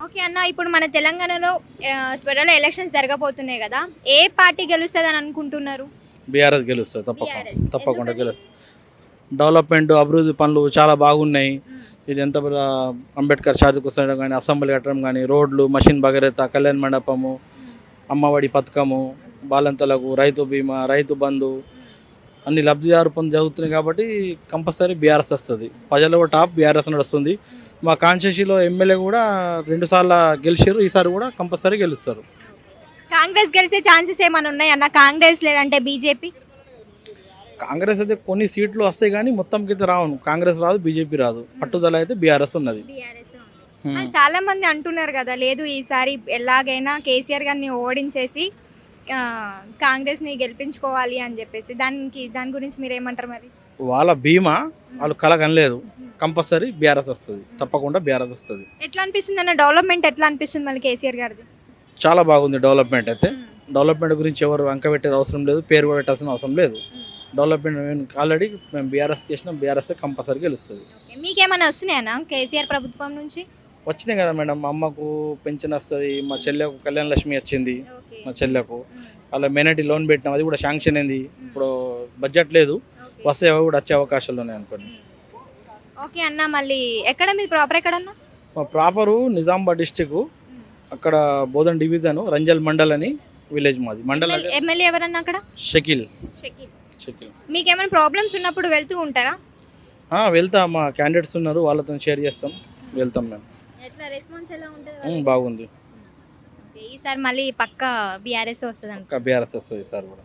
ఇప్పుడు మన తెలంగాణలో త్వరలో ఎలక్షన్స్ జరగబోతున్నాయి కదా ఏ పార్టీ గెలుస్తుంది అని అనుకుంటున్నారు? బీఆర్ఎస్ గెలుస్తుంది తప్పకుండా. తప్పకుండా? గెలుస్తుంది? డెవలప్మెంట్ అభివృద్ధి పనులు చాలా బాగున్నాయి. ఇది ఎంత అంబేద్కర్ ఛార్జ్ కూర్చోడం కానీ అసెంబ్లీ కట్టడం కానీ రోడ్లు మషిన్ భగీరథ కళ్యాణ మండపము అమ్మఒడి పథకము బాలంతలకు రైతు బీమా రైతు బంధు అన్ని లబ్ధిదారు పనులు జరుగుతున్నాయి కాబట్టి కంపల్సరీ బీఆర్ఎస్ వస్తుంది. ప్రజలు కూడా టాప్ బీఆర్ఎస్ నడుస్తుంది. మా కాన్స్టిట్యూన్సీలో ఎమ్మెల్యే కూడా రెండుసార్లు గెలిచారు ఈసారి కూడా కంపల్సరీ గెలుస్తారు. కాంగ్రెస్ గెలిచే ఛాన్సెస్ ఏమైనా ఉన్నాయి అన్న? కాంగ్రెస్ లేదంటే బీజేపీ? కాంగ్రెస్ అయితే కొన్ని సీట్లు వస్తాయి కానీ మొత్తం కింద రావును. కాంగ్రెస్ రాదు బీజేపీ రాదు. పట్టుదల అయితే బీఆర్ఎస్ ఉన్నది. చాలా మంది అంటున్నారు కదా లేదు ఈసారి ఎలాగైనా కేసీఆర్ గారిని ఓడించేసి కాంగ్రెస్ని గెలిపించుకోవాలి అని చెప్పేసి. దానికి దాని గురించి మీరు ఏమంటారు మరి? వాళ్ళ బీమా వాళ్ళు కల కనలేదు కంపల్సరీ బీఆర్ఎస్ వస్తుంది. తప్పకుండా బీఆర్ఎస్ వస్తుంది. ఎట్లా అనిపిస్తుంది అన్న డెవలప్మెంట్ ఎట్లా అనిపిస్తుంది మళ్ళీ కేసీఆర్ గారిది? చాలా బాగుంది డెవలప్మెంట్ అయితే. డెవలప్మెంట్ గురించి ఎవరు అంక పెట్టేది అవసరం లేదు. పేరు పెట్టాల్సిన అవసరం లేదు. డెవలప్మెంట్ ఆల్రెడీ మేము బీఆర్ఎస్ చేసినాం. బీఆర్ఎస్ కంపల్సరీ గెలుస్తుంది. మీకేమైనా వస్తున్నాయన్నా కేసీఆర్ ప్రభుత్వం నుంచి? వచ్చినాయి కదా మేడం. మా అమ్మకు పెన్షన్ వస్తుంది. మా చెల్లెకు కళ్యాణ లక్ష్మి వచ్చింది. మా చెల్లెకు. అలా మెనటి లోన్ పెట్టినాం. అది కూడా శాంక్షన్ అయింది. ఇప్పుడు బడ్జెట్ లేదు. వస్తే అవి కూడా వచ్చే అవకాశాలు ఉన్నాయి అనుకోండి. ఓకే అన్న మళ్ళీ ఎక్కడ మీది ప్రాపర్ ఎక్కడ అన్న మా ప్రాపరు నిజామాబాద్ డిస్టిక్ అక్కడ బోధన్ డివిజన్ రంజల్ మండల్ అని విలేజ్ మాది. మండల్ ఎమ్మెల్యే ఎవరన్నా అక్కడ? షకిల్. షకిల్. మీకేమైనా ప్రాబ్లమ్స్ ఉన్నప్పుడు వెళ్తూ ఉంటారా? ఆ, వెళ్తా. మా క్యాండిడేట్స్ ఉన్నారు. వాళ్ళతో షేర్ చేస్తాం. వెళ్తాం మేము. ఎట్లా రెస్పాన్స్ ఎలా ఉంటుంది ఉమ్, బాగుంది. ఈసారి మళ్ళీ పక్క బీఆర్ఎస్ వస్తుంది ఇంకా బీఆర్ఎస్ వస్తుంది సార్ కూడా.